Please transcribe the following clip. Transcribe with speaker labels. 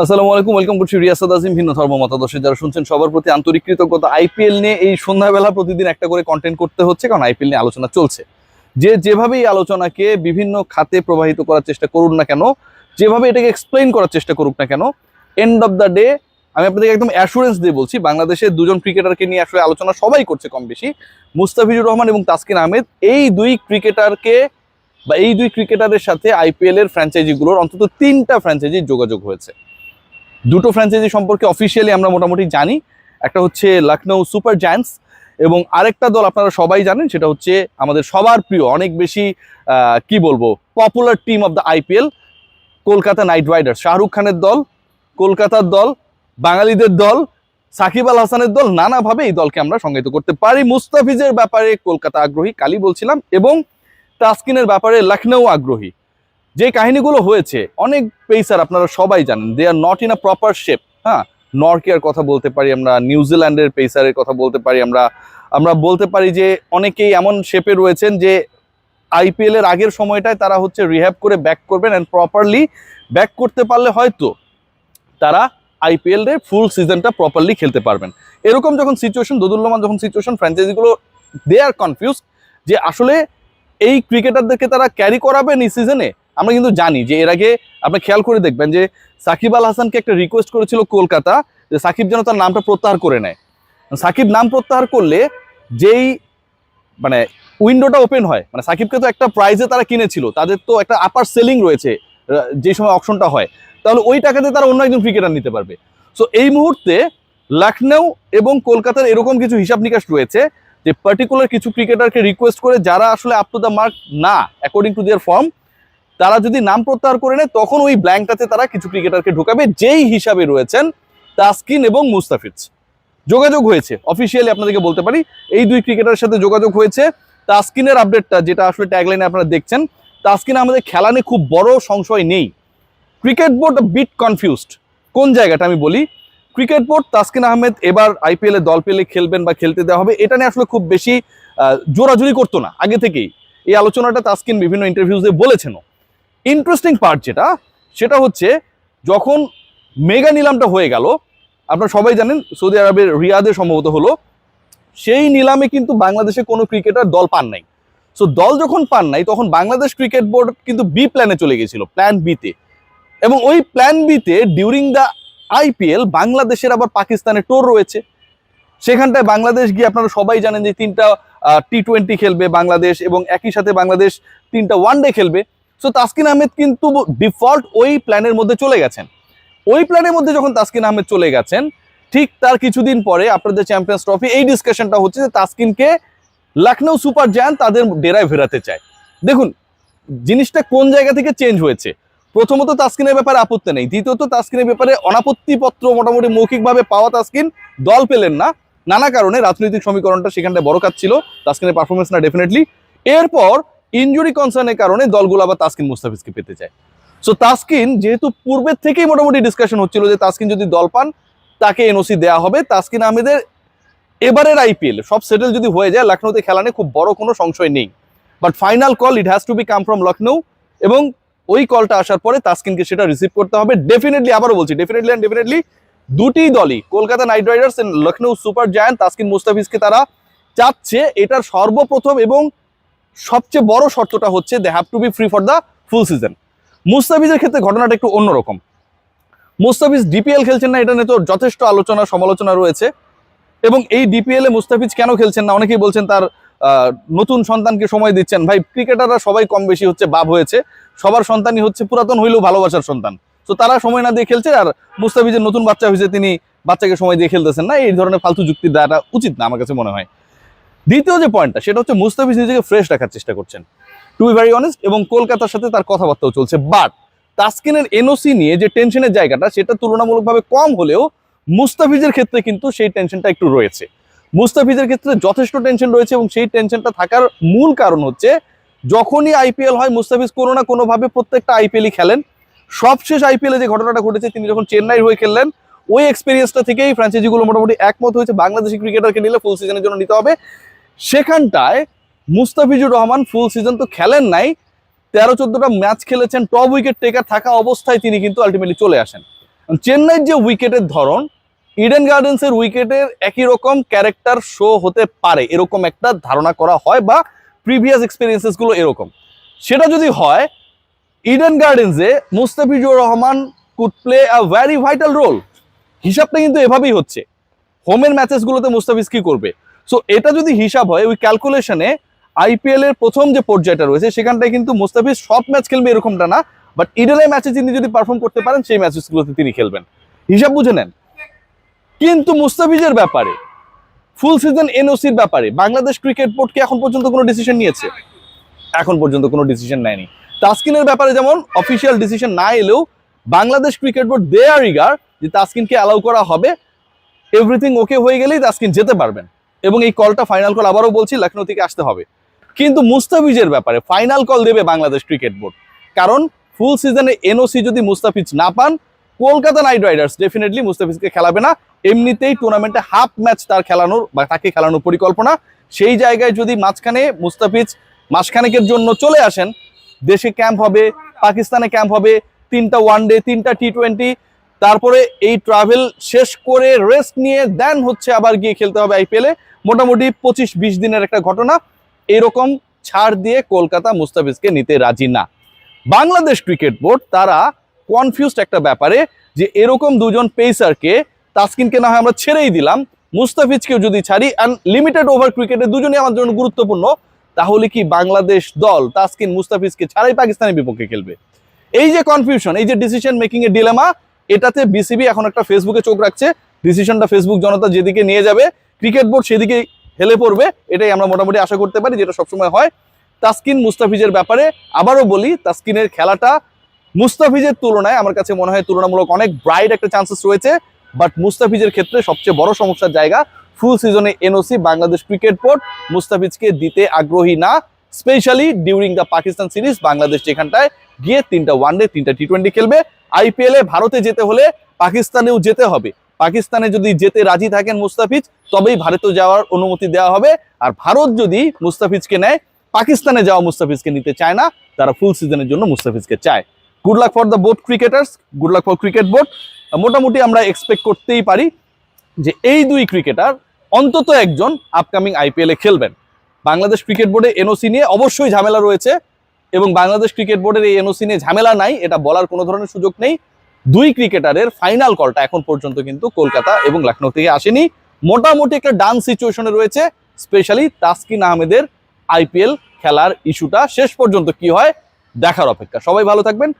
Speaker 1: আসসালামু আলাইকুম ওয়েলকাম করছি রিয়াসাদ আজিম ভিন্ন ধর্ম মতাদর্শে। যারা শুনছেন, সবার প্রতি আন্তরিক কৃতজ্ঞতা। আইপিএল নিয়ে এই সন্ধ্যাবেলা প্রতিদিন একটা করে কন্টেন্ট করতে হচ্ছে, কারণ আইপিএল নিয়ে আলোচনা চলছে। যে যেভাবে এই আলোচনাকে বিভিন্ন খাতে প্রবাহিত করার চেষ্টা করুন না কেন, যেভাবে এটাকে এক্সপ্লেইন করার চেষ্টা করুক না কেন এন্ড অফ দ্য ডে আমি আপনাদেরকে একদম অ্যাসুরেন্স দিয়ে বলছি বাংলাদেশের দুজন ক্রিকেটারকে নিয়ে আসলে আলোচনা সবাই করছে কম বেশি। মুস্তাফিজুর রহমান এবং তাসকিন আহমেদ এই দুই ক্রিকেটারকে বা এই দুই ক্রিকেটারের সাথে আইপিএল এর ফ্র্যাঞ্চাইজিগুলোর অন্তত তিনটা ফ্র্যাঞ্চাইজির যোগাযোগ হয়েছে। দুটো ফ্র্যাঞ্চাইজি সম্পর্কে অফিসিয়ালি আমরা মোটামুটি জানি। একটা হচ্ছে লখনৌ সুপার জায়ান্টস এবং আরেকটা দল আপনারা সবাই জানেন, সেটা হচ্ছে আমাদের সবার প্রিয়, অনেক বেশি কি বলব popular team of the IPL Kolkata Knight Riders Shahrukh খানের দল, কলকাতার দল, বাঙালিদের দল, সাকিব আল হাসানের দল, নানাভাবে এই দলকে আমরা সংজ্ঞায়িত করতে পারি। মুস্তাফিজের ব্যাপারে কলকাতা আগ্রহী কালি বলছিলাম, এবং তাসকিনের ব্যাপারে লখনৌ আগ্রহী। যে কাহিনীগুলো হয়েছে, অনেক পেসার আপনারা সবাই জানেন they are not in a proper shape হ্যাঁ? নরকের কথা বলতে পারি আমরা নিউজিল্যান্ডের পেসারের কথা বলতে পারি আমরা আমরা বলতে পারি যে অনেকেই এমন শেপে রয়েছেন যে আইপিএল এর আগের সময়টায় তারা হচ্ছে রিহ্যাব করে ব্যাক করবেন অ্যান্ড প্রপারলি ব্যাক করতে পারলে হয়তো তারা আইপিএল এর ফুল সিজনটা প্রপারলি খেলতে পারবেন। এরকম যখন সিচুয়েশন দোদুল্যমান যখন সিচুয়েশন ফ্র্যাঞ্চাইজিগুলো দে আর কনফিউজ যে আসলে এই ক্রিকেটারদেরকে তারা ক্যারি করাবেন এই সিজনে আমরা কিন্তু জানি যে এর আগে আপনি খেয়াল করে দেখবেন যে সাকিব আল হাসানকে একটা রিকোয়েস্ট করেছিল কলকাতা যে সাকিব যেন তার নামটা প্রত্যাহার করে নেয়। সাকিব নাম প্রত্যাহার করলে যেই মানে উইন্ডোটা ওপেন হয় মানে সাকিবকে তো একটা প্রাইজে তারা কিনেছিল, তাদের তো একটা আপার সেলিং রয়েছে যে সময় অপশনটা হয়, তাহলে ওই টাকাতে তারা অন্য একজন ক্রিকেটার নিতে পারবে। সো এই মুহূর্তে লখনৌ এবং কলকাতার এরকম কিছু হিসাব নিকাশ রয়েছে যে পার্টিকুলার কিছু ক্রিকেটারকে রিকোয়েস্ট করে যারা আসলে আপ টু দ্য মার্ক না অ্যাকর্ডিং টু দিয়ার ফর্ম তারা যদি নাম প্রত্যাহার করে নেয়, তখন ওই ব্ল্যাঙ্কটাতে তারা কিছু ক্রিকেটারকে ঢোকাবে, যেই হিসাবে রয়েছেন তাসকিন এবং মুস্তাফিজ। যোগাযোগ হয়েছে। অফিসিয়ালি আপনাদেরকে বলতে পারি, এই দুই ক্রিকেটারের সাথে যোগাযোগ হয়েছে। তাসকিনের আপডেটটা, যেটা আসলে ট্যাগলাইনে আপনারা দেখছেন, তাসকিন আমাদের খেলা নিয়ে খুব বড় সংশয় নেই। ক্রিকেট বোর্ড বিট কনফিউজড কোন জায়গাটা আমি বলি? ক্রিকেট বোর্ড তাসকিন আহমেদ এবার আইপিএল দল পেলে খেলবেন বা খেলতে দেওয়া হবে, এটা নিয়ে আসলে খুব বেশি জোরাজুরি করতো না। আগে থেকেই এই আলোচনাটা তাসকিন বিভিন্ন ইন্টারভিউজে বলেছেন ইন্টারেস্টিং পার্ট যেটা, সেটা হচ্ছে যখন মেগা নিলামটা হয়ে গেল, আপনারা সবাই জানেন সৌদি আরবের রিয়াদে সম্ভবত হলো, সেই নিলামে কিন্তু বাংলাদেশে কোনো ক্রিকেটার দল পান নাই। সো দল যখন পান নাই, তখন বাংলাদেশ ক্রিকেট বোর্ড কিন্তু বি প্ল্যানে চলে গেছিল প্ল্যান বিতে এবং ওই প্ল্যান বিতে ডিউরিং দ্য আইপিএল বাংলাদেশের আবার পাকিস্তানে টোর রয়েছে। সেখানটায় বাংলাদেশ গিয়ে আপনারা সবাই জানেন যে তিনটা টি টোয়েন্টি খেলবে বাংলাদেশ এবং একই সাথে বাংলাদেশ তিনটা ওয়ান খেলবে। সো তাসকিন আহমেদ কিন্তু ডিফল্ট ওই প্ল্যানের মধ্যে চলে গেছেন। ওই প্ল্যানের মধ্যে যখন তাসকিন আহমেদ চলে গেছেন, ঠিক তার কিছুদিন পরে আপনাদের চ্যাম্পিয়ন্স ট্রফি এই ডিসকাশনটা হচ্ছে যে তাসকিনকে লখনৌ সুপার জায়ান্ট তাদের ডেরায় ফেরাতে চায়। দেখুন, জিনিসটা কোন জায়গা থেকে চেঞ্জ হয়েছে? প্রথমত তাসকিনের ব্যাপারে আপত্তি নেই। দ্বিতীয়ত তাসকিনের ব্যাপারে অনাপত্তি পত্র মোটামুটি মৌখিকভাবে পাওয়া তাসকিন দল পেলেন না। নানা কারণে রাজনৈতিক সমীকরণটা সেখানটায় বড় কাজ ছিল। তাসকিনের পারফরমেন্স না ডেফিনেটলি এরপর ইনজুরি কনসার্নের কারণে দলগুলো আবার তাসকিন মুস্তাফিজকে পেতে চায়। সো তাসকিন যেহেতু পূর্বের থেকেই মোটামুটি ডিসকাশন হচ্ছিল যে তাসকিন যদি দল পান, তাকে এনওসি দেওয়া হবে। তাসকিন আহমেদের এবারের আইপিএল সব সেটেল যদি হয়ে যায় লখনৌতে খেলা নিয়ে খুব বড় কোনো সংশয় নেই। But final call it has to be come from Lucknow এবং ওই কলটা আসার পরে তাসকিনকে সেটা রিসিভ করতে হবে। ডেফিনেটলি আবারও বলছি ডেফিনেটলি অ্যান্ড ডেফিনেটলি দুটি দলই, Kolkata knight riders and Lucknow super giant, Taskin মুস্তাফিজকে তারা চাচ্ছে। এটার সর্বপ্রথম এবং সবচেয়ে বড় শর্তটা হচ্ছে they have to be free for the full season মুস্তাফিজের ক্ষেত্রে ঘটনাটা একটু অন্যরকম। মুস্তাফিজ ডিপিএল খেলছেন না, এটা নিয়ে তো যথেষ্ট আলোচনা, সমালোচনা রয়েছে। এবং এই ডিপিএল মুস্তাফিজ কেন খেলছেন না? অনেকেই বলছেন তার নতুন সন্তানকে সময় দিচ্ছেন। ভাই, ক্রিকেটাররা সবাই কম বেশি হচ্ছে, বাপ হয়েছে। সবার সন্তানই হচ্ছে পুরাতন হইলেও ভালোবাসার সন্তান। তো তারা সময় না দিয়ে খেলছে আর মুস্তাফিজের নতুন বাচ্চা হয়েছে, তিনি বাচ্চাকে সময় দিয়ে খেলতেছেন না। এই ধরনের ফালতু যুক্তি দেওয়াটা উচিত না, আমার কাছে মনে হয়। দ্বিতীয় যে পয়েন্টটা সেটা হচ্ছে মুস্তাফিজ নিজেকে ফ্রেশ রাখার চেষ্টা করছেন। টু বি ভেরি অনেস্ট এবং কলকাতার সাথে তার কথাবার্তাও চলছে। বাট তাসকিনের এনওসি নিয়ে যে টেনশনের জায়গাটা, সেটা তুলনামূলকভাবে কম হলেও মুস্তাফিজের ক্ষেত্রে কিন্তু সেই টেনশনটা একটু রয়েছে। মুস্তাফিজের ক্ষেত্রে যথেষ্ট টেনশন রয়েছে এবং সেই টেনশনটা থাকার মূল কারণ হচ্ছে, যখনই আইপিএল হয়, মুস্তাফিজ কোনো না কোনোভাবে প্রত্যেকটা আইপিএলই খেলেন। সবশেষ আইপিএলে যে ঘটনাটা ঘটেছে, তিনি যখন চেন্নাইয়ের হয়ে খেললেন, ওই এক্সপিরিয়েন্সটা থেকেই ফ্র্যাঞ্চাইজিগুলো মোটামুটি একমত হয়েছে। বাংলাদেশি ক্রিকেটারকে নিলে ফুল সিজনের জন্য নিতে হবে। সেখানটায় মুস্তাফিজুর রহমান ফুল সিজন তো খেলেন নাই। তেরো চোদ্দটা ম্যাচ খেলেছেন টপ উইকেট টেকার থাকা অবস্থায় তিনি কিন্তু আলটিমেটলি চলে আসেন। চেন্নাইয়ের যে উইকেটের ধরন ইডেন গার্ডেন্সের উইকেটের একই রকম ক্যারেক্টার শো হতে পারে, এরকম একটা ধারণা করা হয় বা প্রিভিয়াস এক্সপিরিয়েন্সেসগুলো এরকম। সেটা যদি হয় Eden গার্ডেন্সে Mustafizur Rahman could play a very vital role হিসাবটা কিন্তু এভাবেই হচ্ছে। হোমের ম্যাচেসগুলোতে মুস্তাফিজ কি করবে? সো এটা যদি হিসাব হয়, ওই ক্যালকুলেশনে আইপিএল এর প্রথম যে পর্যায়টা রয়েছে, সেখানটায় কিন্তু মুস্তাফিজ সব ম্যাচ খেলবে এরকমটা না বাট ইডেনের ম্যাচে তিনি যদি পারফর্ম করতে পারেন, সেই ম্যাচেসগুলোতে তিনি খেলবেন। হিসাব বুঝে নেন। কিন্তু মুস্তাফিজের ব্যাপারে ফুল সিজন এনওসির ব্যাপারে, বাংলাদেশ ক্রিকেট বোর্ড কি এখন পর্যন্ত কোনো ডিসিশন নিয়েছে? এখন পর্যন্ত কোনো ডিসিশন নেয়নি। তাসকিনের ব্যাপারে যেমন অফিসিয়াল ডিসিশন না এলেও, Bangladesh cricket board they are eager যে তাসকিনকে অ্যালাউ করা হবে। এভরিথিং ওকে হয়ে গেলেই তাসকিন যেতে পারবেন। এবং এই কলটা ফাইনাল কল আবারও বলছি, লখনৌ থেকে আসতে হবে। কিন্তু মুস্তাফিজের ব্যাপারে ফাইনাল কল দেবে বাংলাদেশ ক্রিকেট বোর্ড কারণ ফুল সিজনে এনওসি যদি মুস্তাফিজ না পান, কলকাতা নাইট রাইডার্স ডেফিনেটলি মুস্তাফিজকে খেলাবে না। এমনিতেই টুর্নামেন্টে হাফ ম্যাচ তার খেলানোর বা তাকে খেলানোর পরিকল্পনা। সেই জায়গায় যদি মাঝখানে মুস্তাফিজ মাসখানেকের জন্য চলে আসেন, দেশে ক্যাম্প হবে, পাকিস্তানে ক্যাম্প হবে, তিনটা ওয়ানডে তিনটা টি টোয়েন্টি তারপরে এই ট্রাভেল শেষ করে রেস্ট নিয়ে দেন হচ্ছে আবার গিয়ে খেলতে হবে আইপিএলে মোটামুটি পঁচিশ বিশ দিনের একটা ঘটনা। এরকম ছাড় দিয়ে কলকাতা মুস্তাফিজকে নিতে রাজি না। বাংলাদেশ ক্রিকেট বোর্ড তারা কনফিউজড একটা ব্যাপারে যে এরকম দুজন পেসারকে তাসকিনকে না হয় আমরা ছেড়েই দিলাম। মুস্তাফিজকেও যদি ছাড়ি অ্যান্ড লিমিটেড ওভার ক্রিকেটে দুজনই আমার জন্য গুরুত্বপূর্ণ, তাহলে কি বাংলাদেশ দল তাসকিন মুস্তাফিজকে ছাড়াই পাকিস্তানের বিপক্ষে খেলবে? এই যে কনফিউশন এই যে ডিসিশন মেকিং এর ডিলেমা এটাতে বিসিবি এখন একটা ফেসবুকে চোখ রাখছে ডিসিশনটা ফেসবুক জনতা যেদিকে নিয়ে যাবে ক্রিকেট বোর্ড সেদিকে হেলে পড়বে, এটাই আমরা মোটামুটি আশা করতে পারি, যেটা সবসময় হয়। তাসকিন মুস্তাফিজের ব্যাপারে আবারও বলি, তাসকিনের খেলাটা মুস্তাফিজের তুলনায় আমার কাছে মনে হয় তুলনামূলক অনেক ব্রাইট একটা চান্সেস রয়েছে বাট মুস্তাফিজের ক্ষেত্রে সবচেয়ে বড় সমস্যার জায়গা ফুল সিজনে এনওসি বাংলাদেশ ক্রিকেট বোর্ড মুস্তাফিজকে দিতে আগ্রহী না। Specially during the Pakistan series, Bangladesh যেখানটায় গিয়ে তিনটা ওয়ানডে তিনটা টি টোয়েন্টি খেলবে। আইপিএলে ভারতে যেতে হলে পাকিস্তানেও যেতে হবে। পাকিস্তানে যদি যেতে রাজি থাকেন মুস্তাফিজ, তবেই ভারতে যাওয়ার অনুমতি দেওয়া হবে। আর ভারত যদি মুস্তাফিজকে নেয়, পাকিস্তানে যাওয়া মুস্তাফিজকে নিতে চায় না, তারা ফুল সিজনের জন্য মুস্তাফিজকে চায়। Good luck for the board cricketers good luck for cricket board মোটামুটি আমরা এক্সপেক্ট করতেই পারি যে এই দুই ক্রিকেটার অন্তত একজন আপকামিং আইপিএলে খেলবেন। বাংলাদেশ ক্রিকেট বোর্ডে এনওসি নিয়ে অবশ্যই ঝামেলা রয়েছে এবং বাংলাদেশ ক্রিকেট বোর্ডের এই এনওসি নিয়ে ঝামেলা নাই, এটা বলার কোনো ধরনের সুযোগ নেই। দুই ক্রিকেটারের ফাইনাল কলটা এখন পর্যন্ত কিন্তু কলকাতা এবং লখনৌ থেকে আসেনি। মোটামুটি একটা ডান সিচুয়েশনে রয়েছে স্পেশালি তাসকিন আহমেদের আইপিএল খেলার ইস্যুটা শেষ পর্যন্ত কি হয়, দেখার অপেক্ষা। সবাই ভালো থাকবেন।